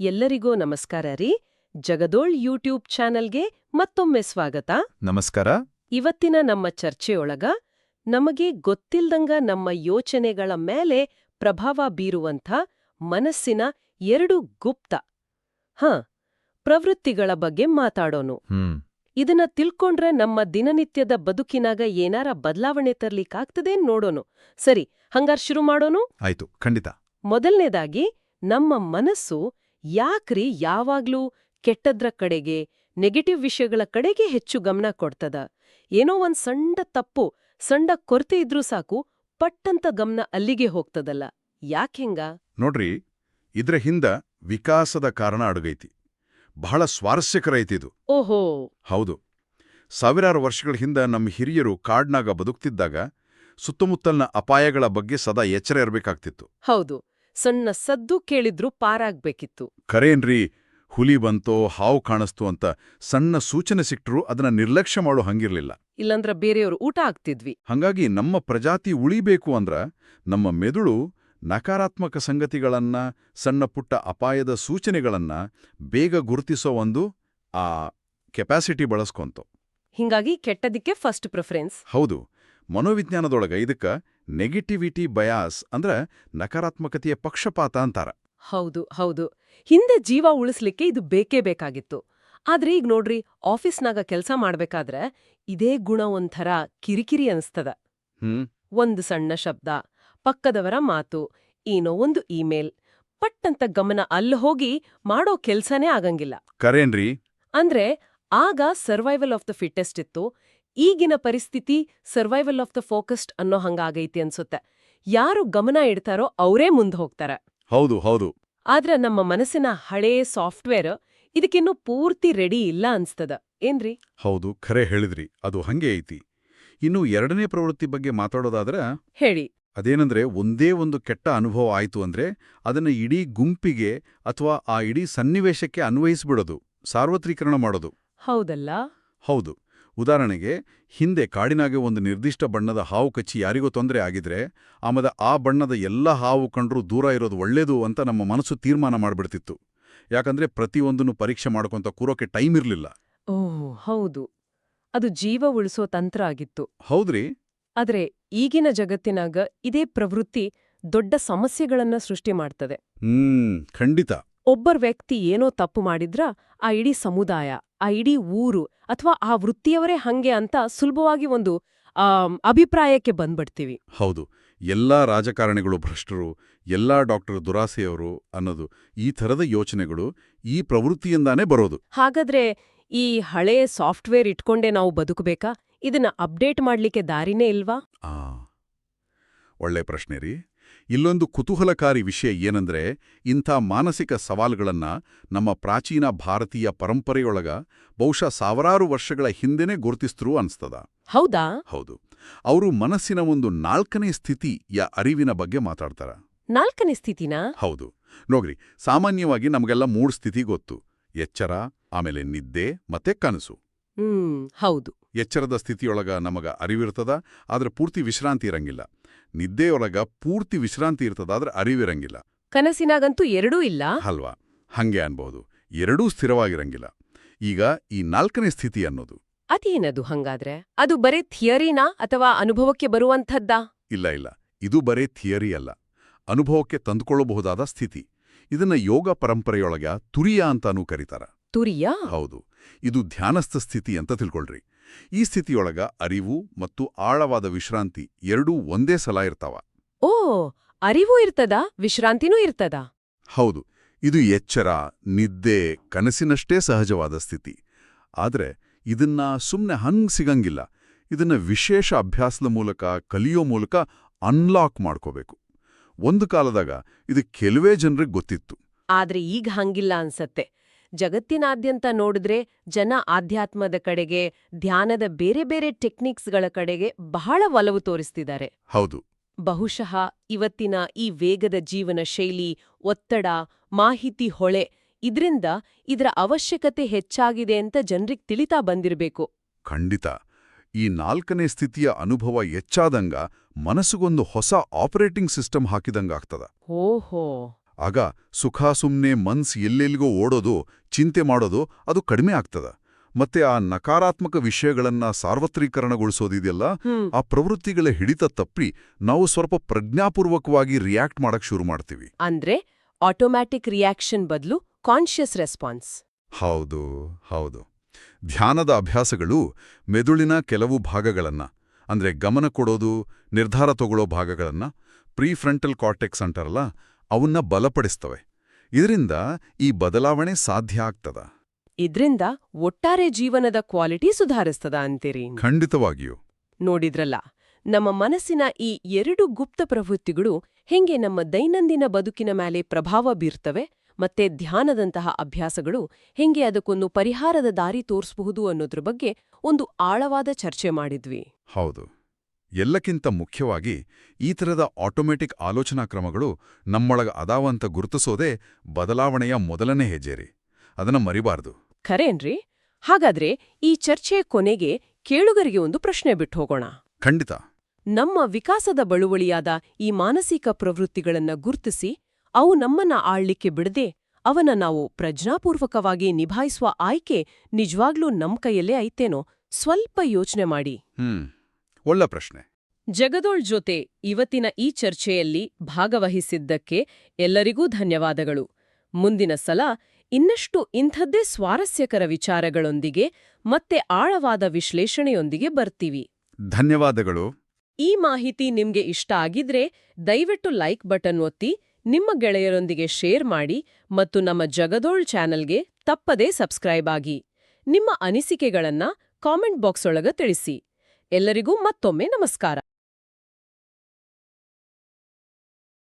ಎಲ್ಲರಿಗೂ ನಮಸ್ಕಾರ ರೀ. ಜಗದೋಳ್ ಯೂಟ್ಯೂಬ್ ಚಾನೆಲ್ಗೆ ಮತ್ತೊಮ್ಮೆ ಸ್ವಾಗತ. ನಮಸ್ಕಾರ. ಇವತ್ತಿನ ನಮ್ಮ ಚರ್ಚೆಯೊಳಗ ನಮಗೆ ಗೊತ್ತಿಲ್ದಂಗ ನಮ್ಮ ಯೋಚನೆಗಳ ಮೇಲೆ ಪ್ರಭಾವ ಬೀರುವಂಥ ಮನಸ್ಸಿನ ಎರಡು ಗುಪ್ತ ಹ ಪ್ರವೃತ್ತಿಗಳ ಬಗ್ಗೆ ಮಾತಾಡೋನು. ಇದನ್ನ ತಿಳ್ಕೊಂಡ್ರೆ ನಮ್ಮ ದಿನನಿತ್ಯದ ಬದುಕಿನಾಗ ಏನಾರ ಬದಲಾವಣೆ ತರ್ಲಿಕ್ಕಾಗ್ತದೆ ನೋಡೋನು. ಸರಿ ಹಂಗಾರ್ ಶುರು ಮಾಡೋನು? ಆಯ್ತು ಖಂಡಿತ. ಮೊದಲನೇದಾಗಿ ನಮ್ಮ ಮನಸ್ಸು ಯಾಕ್ರಿ ಯಾವಾಗ್ಲೂ ಕೆಟ್ಟದ್ರ ಕಡೆಗೆ ನೆಗೆಟಿವ್ ವಿಷಯಗಳ ಕಡೆಗೆ ಹೆಚ್ಚು ಗಮನ ಕೊಡ್ತದ? ಏನೋ ಒಂದ್ ಸಣ್ಣ ತಪ್ಪು ಸಣ್ಣ ಕೊರತೆ ಇದ್ರೂ ಸಾಕು ಪಟ್ಟಂತ ಗಮನ ಅಲ್ಲಿಗೆ ಹೋಗ್ತದಲ್ಲ. ಯಾಕೆಂಗ ನೋಡ್ರಿ ಇದ್ರ ಹಿಂದ ವಿಕಾಸದ ಕಾರಣ ಅಡಗೈತಿ. ಬಹಳ ಸ್ವಾರಸ್ಯಕರ ಐತಿದು ಓಹೋ! ಹೌದು. ಸಾವಿರಾರು ವರ್ಷಗಳ ಹಿಂದ ನಮ್ಮ ಹಿರಿಯರು ಕಾಡ್ನಾಗ ಬದುಕ್ತಿದ್ದಾಗ ಸುತ್ತಮುತ್ತಲಿನ ಅಪಾಯಗಳ ಬಗ್ಗೆ ಸದಾ ಎಚ್ಚರ ಇರಬೇಕಾಗ್ತಿತ್ತು. ಹೌದು. ಸಣ್ಣ ಸದ್ದು ಕೇಳಿದ್ರೂ ಪಾರಾಗ್ಬೇಕಿತ್ತು. ಖರೇನ್ರಿ ಹುಲಿ ಬಂತೋ ಹಾವು ಕಾಣಿಸ್ತು ಅಂತ ಸಣ್ಣ ಸೂಚನೆ ಸಿಕ್ಟ್ರೂ ಅದನ್ನ ನಿರ್ಲಕ್ಷ್ಯ ಮಾಡೋ ಹಂಗಿರ್ಲಿಲ್ಲ. ಇಲ್ಲಂದ್ರ ಬೇರೆಯವರು ಊಟ ಆಗ್ತಿದ್ವಿ. ಹಂಗಾಗಿ ನಮ್ಮ ಪ್ರಜಾತಿ ಉಳಿಬೇಕು ಅಂದ್ರ ನಮ್ಮ ಮೆದುಳು ನಕಾರಾತ್ಮಕ ಸಂಗತಿಗಳನ್ನ ಸಣ್ಣ ಪುಟ್ಟ ಅಪಾಯದ ಸೂಚನೆಗಳನ್ನ ಬೇಗ ಗುರುತಿಸೋ ಒಂದು ಆ ಕೆಪಾಸಿಟಿ ಬಳಸ್ಕೊಂತು. ಹಿಂಗಾಗಿ ಕೆಟ್ಟದಿಕ್ಕೆ ಫಸ್ಟ್ ಪ್ರಿಫರೆನ್ಸ್ ಹೌದು ಮನೋವಿಜ್ಞಾನದೊಳಗ ಇದಕ್ಕ ನೆಗೆಟಿವಿಟಿ ಬಯಾಸ್ ಅಂದ್ರ ನಕಾರಾತ್ಮಕತೆಯ ಪಕ್ಷಪಾತ ಅಂತಾರ. ಹೌದು ಹೌದು. ಹಿಂದೆ ಜೀವ ಉಳಿಸ್ಲಿಕ್ಕೆ ಇದು ಬೇಕೇ ಬೇಕಾಗಿತ್ತು. ಆದ್ರೆ ಈಗ ನೋಡ್ರಿ ಆಫೀಸ್ನಾಗ ಕೆಲಸ ಮಾಡ್ಬೇಕಾದ್ರೆ ಇದೇ ಗುಣ ಒಂಥರ ಕಿರಿಕಿರಿ ಅನ್ಸ್ತದ. ಹ್ಮ್. ಒಂದು ಸಣ್ಣ ಶಬ್ದ ಪಕ್ಕದವರ ಮಾತು ಏನೋ ಒಂದು ಇಮೇಲ್. ಪಟ್ಟಂತ ಗಮನ ಅಲ್ಲಿ ಹೋಗಿ ಮಾಡೋ ಕೆಲ್ಸನೇ ಆಗಂಗಿಲ್ಲ. ಕರೇನ್ರಿ. ಅಂದ್ರೆ ಆಗ ಸರ್ವೈವಲ್ ಆಫ್ ದ ಫಿಟ್ಟೆಸ್ಟ್ ಇತ್ತು. ಈಗಿನ ಪರಿಸ್ಥಿತಿ ಸರ್ವೈವಲ್ ಆಫ್ ದ ಫೋಕಸ್ಡ್ ಅನ್ನೋ ಹಂಗಾಗೈತಿ ಅನ್ಸುತ್ತೆ. ಯಾರು ಗಮನ ಇಡ್ತಾರೋ ಅವರೇ ಮುಂದೆ ಹೋಗ್ತಾರೆ. ಹೌದು ಹೌದು. ಆದ್ರೆ ನಮ್ಮ ಮನಸ್ಸಿನ ಹಳೇ ಸಾಫ್ಟ್ವೇರ್ ಇದಕ್ಕಿನ್ನೂ ಪೂರ್ತಿ ರೆಡಿ ಇಲ್ಲ ಅನ್ಸ್ತದ. ಏನ್ರಿ? ಹೌದು ಖರೆ ಹೇಳಿದ್ರಿ. ಅದು ಹಂಗೆ ಐತಿ. ಇನ್ನು ಎರಡನೇ ಪ್ರವೃತ್ತಿ ಬಗ್ಗೆ ಮಾತಾಡೋದಾದ್ರ ಹೇಳಿ. ಅದೇನಂದ್ರೆ ಒಂದೇ ಒಂದು ಕೆಟ್ಟ ಅನುಭವ ಆಯ್ತು ಅಂದ್ರೆ ಅದನ್ನ ಇಡೀ ಗುಂಪಿಗೆ ಅಥವಾ ಆ ಇಡೀ ಸನ್ನಿವೇಶಕ್ಕೆ ಅನ್ವಯಿಸ್ಬಿಡೋದು ಸಾರ್ವತ್ರೀಕರಣ ಮಾಡೋದು. ಹೌದಲ್ಲ? ಹೌದು. ಉದಾಹರಣೆಗೆ ಹಿಂದೆ ಕಾಡಿನಾಗೆ ಒಂದು ನಿರ್ದಿಷ್ಟ ಬಣ್ಣದ ಹಾವು ಕಚ್ಚಿ ಯಾರಿಗೋ ತೊಂದರೆ ಆಗಿದ್ರೆ ಆಮದ ಆ ಬಣ್ಣದ ಎಲ್ಲ ಹಾವು ಕಂಡ್ರೂ ದೂರ ಇರೋದು ಒಳ್ಳೇದು ಅಂತ ನಮ್ಮ ಮನಸ್ಸು ತೀರ್ಮಾನ ಮಾಡಿಬಿಡ್ತಿತ್ತು. ಯಾಕಂದ್ರೆ ಪ್ರತಿಯೊಂದನ್ನು ಪರೀಕ್ಷೆ ಮಾಡ್ಕೊಂತ ಕೂರೋಕೆ ಟೈಮ್ ಇರಲಿಲ್ಲ. ಓಹ್ ಹೌದು. ಅದು ಜೀವ ಉಳಿಸೋ ತಂತ್ರ ಆಗಿತ್ತು. ಹೌದ್ರಿ? ಆದ್ರೆ ಈಗಿನ ಜಗತ್ತಿನಾಗ ಇದೇ ಪ್ರವೃತ್ತಿ ದೊಡ್ಡ ಸಮಸ್ಯೆಗಳನ್ನ ಸೃಷ್ಟಿ ಮಾಡ್ತದೆ. ಹ್ಮ್ ಖಂಡಿತ. ಒಬ್ಬರ್ ವ್ಯಕ್ತಿ ಏನೋ ತಪ್ಪು ಮಾಡಿದ್ರ ಆ ಇಡೀ ಸಮುದಾಯ. ಆ ಇಡೀ ಊರು ಅಥವಾ ಆ ವೃತ್ತಿಯವರೇ ಹಂಗೆ ಅಂತ ಸುಲಭವಾಗಿ ಒಂದು ಅಭಿಪ್ರಾಯಕ್ಕೆ ಬಂದ್ಬಿಡ್ತೀವಿ. ಹೌದು. ಎಲ್ಲಾ ರಾಜಕಾರಣಿಗಳು ಭ್ರಷ್ಟರು ಎಲ್ಲಾ ಡಾಕ್ಟರ್ ದುರಾಸೆಯವರು ಅನ್ನೋದು ಈ ಥರದ ಯೋಚನೆಗಳು ಈ ಪ್ರವೃತ್ತಿಯಿಂದಾನೇ ಬರೋದು. ಹಾಗಾದ್ರೆ ಈ ಹಳೆ ಸಾಫ್ಟ್ವೇರ್ ಇಟ್ಕೊಂಡೇ ನಾವು ಬದುಕಬೇಕಾ? ಇದನ್ನ ಅಪ್ಡೇಟ್ ಮಾಡ್ಲಿಕ್ಕೆ ದಾರಿನೇ ಇಲ್ವಾ? ಒಳ್ಳೆ ಪ್ರಶ್ನೆ ರೀ. ಇಲ್ಲೊಂದು ಕುತೂಹಲಕಾರಿ ವಿಷಯ ಏನಂದ್ರೆ ಇಂಥ ಮಾನಸಿಕ ಸವಾಲುಗಳನ್ನ ನಮ್ಮ ಪ್ರಾಚೀನ ಭಾರತೀಯ ಪರಂಪರೆಯೊಳಗ ಬಹುಶಃ ಸಾವಿರಾರು ವರ್ಷಗಳ ಹಿಂದೆನೇ ಗುರುತಿಸ್ತರು ಅನ್ಸ್ತದ. ಹೌದಾ? ಹೌದು. ಅವರು ಮನಸ್ಸಿನ ಒಂದು ನಾಲ್ಕನೇ ಸ್ಥಿತಿ ಯ ಅರಿವಿನ ಬಗ್ಗೆ ಮಾತಾಡ್ತಾರ. ನಾಲ್ಕನೇ ಸ್ಥಿತಿನಾ? ಹೌದು. ನೋಡ್ರಿ ಸಾಮಾನ್ಯವಾಗಿ ನಮಗೆಲ್ಲ ಮೂರು ಸ್ಥಿತಿ ಗೊತ್ತು. ಎಚ್ಚರ ಆಮೇಲೆ ನಿದ್ದೆ ಮತ್ತೆ ಕನಸು. ಹ್ಮ್ ಹೌದು. ಎಚ್ಚರದ ಸ್ಥಿತಿಯೊಳಗ ನಮಗ ಅರಿವಿರ್ತದ ಆದ್ರೆ ಪೂರ್ತಿ ವಿಶ್ರಾಂತಿ ಇರಂಗಿಲ್ಲ. ನಿದ್ದೆಯೊಳಗ ಪೂರ್ತಿ ವಿಶ್ರಾಂತಿ ಇರ್ತದ ಆದ್ರೆ ಅರಿವಿರಂಗಿಲ್ಲ. ಕನಸಿನಾಗಂತೂ ಎರಡೂ ಇಲ್ಲ? ಅಲ್ವಾ? ಹಂಗೆ ಅನ್ಬಹುದು ಎರಡೂ ಸ್ಥಿರವಾಗಿರಂಗಿಲ್ಲ. ಈಗ ಈ ನಾಲ್ಕನೇ ಸ್ಥಿತಿ ಅನ್ನೋದು. ಅದೇನದು ಹಂಗಾದ್ರೆ? ಅದು ಬರೇ ಥಿಯರಿನಾ ಅಥವಾ ಅನುಭವಕ್ಕೆ ಬರುವಂಥದ್ದಾ? ಇಲ್ಲ ಇಲ್ಲ. ಇದು ಬರೇ ಥಿಯರಿ ಅಲ್ಲ. ಅನುಭವಕ್ಕೆ ತಂದುಕೊಳ್ಳಬಹುದಾದ ಸ್ಥಿತಿ. ಇದನ್ನ ಯೋಗ ಪರಂಪರೆಯೊಳಗ ತುರಿಯ ಅಂತಾನೂ ಕರೀತಾರ. ತುರಿಯಾ? ಹೌದು. ಇದು ಧ್ಯಾನಸ್ಥ ಸ್ಥಿತಿ ಅಂತ ತಿಳ್ಕೊಳ್ರಿ. ಈ ಸ್ಥಿತಿಯೊಳಗ ಅರಿವು ಮತ್ತು ಆಳವಾದ ವಿಶ್ರಾಂತಿ ಎರಡೂ ಒಂದೇ ಸಲ ಇರ್ತಾವ. ಓ ಅರಿವು ಇರ್ತದ ವಿಶ್ರಾಂತಿನೂ ಇರ್ತದ? ಹೌದು ಇದು ಎಚ್ಚರ ನಿದ್ದೆ ಕನಸಿನಷ್ಟೇ ಸಹಜವಾದ ಸ್ಥಿತಿ. ಆದರೆ ಇದನ್ನ ಸುಮ್ಮನೆ ಹಂಗ್ ಸಿಗಂಗಿಲ್ಲ. ಇದನ್ನ ವಿಶೇಷ ಅಭ್ಯಾಸದ ಮೂಲಕ ಕಲಿಯೋ ಮೂಲಕ ಅನ್ಲಾಕ್ ಮಾಡ್ಕೋಬೇಕು. ಒಂದು ಕಾಲದಾಗ ಇದು ಕೆಲವೇ ಜನರಿಗೆ ಗೊತ್ತಿತ್ತು. ಆದ್ರೆ ಈಗ ಹಂಗಿಲ್ಲ ಅನ್ಸತ್ತೆ. ಜಗತ್ತಿನಾದ್ಯಂತ ನೋಡಿದ್ರೆ ಜನ ಆಧ್ಯಾತ್ಮದ ಕಡೆಗೆ ಧ್ಯಾನದ ಬೇರೆ ಬೇರೆ ಟೆಕ್ನಿಕ್ಸ್ಗಳ ಕಡೆಗೆ ಬಹಳ ಒಲವು ತೋರಿಸ್ತಿದ್ದಾರೆ. ಹೌದು. ಬಹುಶಃ ಇವತ್ತಿನ ಈ ವೇಗದ ಜೀವನ ಶೈಲಿ ಒತ್ತಡ ಮಾಹಿತಿ ಹೊಳೆ ಇದ್ರಿಂದ ಇದರ ಅವಶ್ಯಕತೆ ಹೆಚ್ಚಾಗಿದೆ ಅಂತ ಜನರಿಗೆ ತಿಳಿತಾ ಬಂದಿರಬೇಕು. ಖಂಡಿತ. ಈ ನಾಲ್ಕನೇ ಸ್ಥಿತಿಯ ಅನುಭವ ಹೆಚ್ಚಾದಂಗ ಮನಸ್ಸುಗೊಂದು ಹೊಸ ಆಪರೇಟಿಂಗ್ ಸಿಸ್ಟಮ್ ಹಾಕಿದಂಗಾಗ್ತದ. ಓಹೋ. ಆಗ ಸುಖ ಸುಮ್ನೆ ಮನ್ಸ್ ಎಲ್ಲೆಲ್ಲಿಗೋ ಓಡೋದು ಚಿಂತೆ ಮಾಡೋದು ಅದು ಕಡಿಮೆ ಆಗ್ತದ. ಮತ್ತೆ ಆ ನಕಾರಾತ್ಮಕ ವಿಷಯಗಳನ್ನ ಸಾರ್ವತ್ರೀಕರಣಗೊಳಿಸೋದಿದೆಯಲ್ಲ ಆ ಪ್ರವೃತ್ತಿಗಳ ಹಿಡಿತ ತಪ್ಪಿ ನಾವು ಸ್ವಲ್ಪ ಪ್ರಜ್ಞಾಪೂರ್ವಕವಾಗಿ ರಿಯಾಕ್ಟ್ ಮಾಡಕ್ ಶುರು ಮಾಡ್ತೀವಿ. ಅಂದ್ರೆ ಆಟೋಮ್ಯಾಟಿಕ್ ರಿಯಾಕ್ಷನ್ ಬದಲು ಕಾನ್ಷಿಯಸ್ ರೆಸ್ಪಾನ್ಸ್. ಹೌದು ಹೌದು. ಧ್ಯಾನದ ಅಭ್ಯಾಸಗಳು ಮೆದುಳಿನ ಕೆಲವು ಭಾಗಗಳನ್ನ ಅಂದ್ರೆ ಗಮನ ಕೊಡೋದು ನಿರ್ಧಾರ ತಗೊಳ್ಳೋ ಭಾಗಗಳನ್ನ ಪ್ರೀಫ್ರಂಟಲ್ ಕಾರ್ಟೆಕ್ಸ್ ಅಂತಾರಲ್ಲ ಅವನ್ನ ಬಲಪಡಿಸ್ತವೆ. ಇದರಿಂದ ಈ ಬದಲಾವಣೆ ಸಾಧ್ಯ ಆಗ್ತದ. ಇದ್ರಿಂದ ಒಟ್ಟಾರೆ ಜೀವನದ ಕ್ವಾಲಿಟಿ ಸುಧಾರಿಸ್ತದ ಅಂತೀರಿ ಖಂಡಿತವಾಗಿಯೂ. ನೋಡಿದ್ರಲ್ಲ ನಮ್ಮ ಮನಸ್ಸಿನ ಈ ಎರಡು ಗುಪ್ತ ಪ್ರವೃತ್ತಿಗಳು ಹೆಂಗೆ ನಮ್ಮ ದೈನಂದಿನ ಬದುಕಿನ ಮೇಲೆ ಪ್ರಭಾವ ಬೀರ್ತವೆ ಮತ್ತೆ ಧ್ಯಾನದಂತಹ ಅಭ್ಯಾಸಗಳು ಹೆಂಗೆ ಅದಕ್ಕೊಂದು ಪರಿಹಾರದ ದಾರಿ ತೋರಿಸಬಹುದು ಅನ್ನೋದ್ರ ಬಗ್ಗೆ ಒಂದು ಆಳವಾದ ಚರ್ಚೆ ಮಾಡಿದ್ವಿ. ಹೌದು. ಎಲ್ಲಕ್ಕಿಂತ ಮುಖ್ಯವಾಗಿ ಈ ಥರದ ಆಟೋಮೆಟಿಕ್ ಆಲೋಚನಾ ಕ್ರಮಗಳು ನಮ್ಮೊಳಗ ಅದಾವಂತ ಗುರುತಿಸೋದೇ ಬದಲಾವಣೆಯ ಮೊದಲನೇ ಹೆಜ್ಜೆರಿ ಅದನ್ನ ಮರಿಬಾರ್ದು. ಖರೇನ್ರಿ? ಹಾಗಾದ್ರೆ ಈ ಚರ್ಚೆಯ ಕೊನೆಗೆ ಕೇಳುಗರಿಗೆ ಒಂದು ಪ್ರಶ್ನೆ ಬಿಟ್ಟು ಹೋಗೋಣ. ಖಂಡಿತ. ನಮ್ಮ ವಿಕಾಸದ ಬಳುವಳಿಯಾದ ಈ ಮಾನಸಿಕ ಪ್ರವೃತ್ತಿಗಳನ್ನ ಗುರುತಿಸಿ ಅವು ನಮ್ಮನ್ನ ಆಳ್ಲಿಕ್ಕೆ ಬಿಡದೆ ಅವನ ನಾವು ಪ್ರಜ್ಞಾಪೂರ್ವಕವಾಗಿ ನಿಭಾಯಿಸುವ ಆಯ್ಕೆ ನಿಜವಾಗ್ಲೂ ನಮ್ ಕೈಯಲ್ಲೇ ಐತೇನೋ ಸ್ವಲ್ಪ ಯೋಚನೆ ಮಾಡಿ. ಹ್ಮ್. ಒಳ್ಳೆ ಪ್ರಶ್ನೆ. ಜಗದೋಳ್ ಜೊತೆ ಇವತ್ತಿನ ಈ ಚರ್ಚೆಯಲ್ಲಿ ಭಾಗವಹಿಸಿದ್ದಕ್ಕೆ ಎಲ್ಲರಿಗೂ ಧನ್ಯವಾದಗಳು. ಮುಂದಿನ ಸಲ ಇನ್ನಷ್ಟು ಇಂಥದ್ದೇ ಸ್ವಾರಸ್ಯಕರ ವಿಚಾರಗಳೊಂದಿಗೆ ಮತ್ತೆ ಆಳವಾದ ವಿಶ್ಲೇಷಣೆಯೊಂದಿಗೆ ಬರ್ತೀವಿ. ಧನ್ಯವಾದಗಳು. ಈ ಮಾಹಿತಿ ನಿಮ್ಗೆ ಇಷ್ಟ ಆಗಿದ್ರೆ ದಯವಿಟ್ಟು ಲೈಕ್ ಬಟನ್ ಒತ್ತಿ ನಿಮ್ಮ ಗೆಳೆಯರೊಂದಿಗೆ ಶೇರ್ ಮಾಡಿ ಮತ್ತು ನಮ್ಮ ಜಗದೋಳ್ ಚಾನೆಲ್ಗೆ ತಪ್ಪದೇ ಸಬ್ಸ್ಕ್ರೈಬ್ ಆಗಿ. ನಿಮ್ಮ ಅನಿಸಿಕೆಗಳನ್ನ ಕಾಮೆಂಟ್ ಬಾಕ್ಸ್ ಒಳಗ ತಿಳಿಸಿ. ಎಲ್ಲರಿಗೂ ಮತ್ತೊಮ್ಮೆ ನಮಸ್ಕಾರ.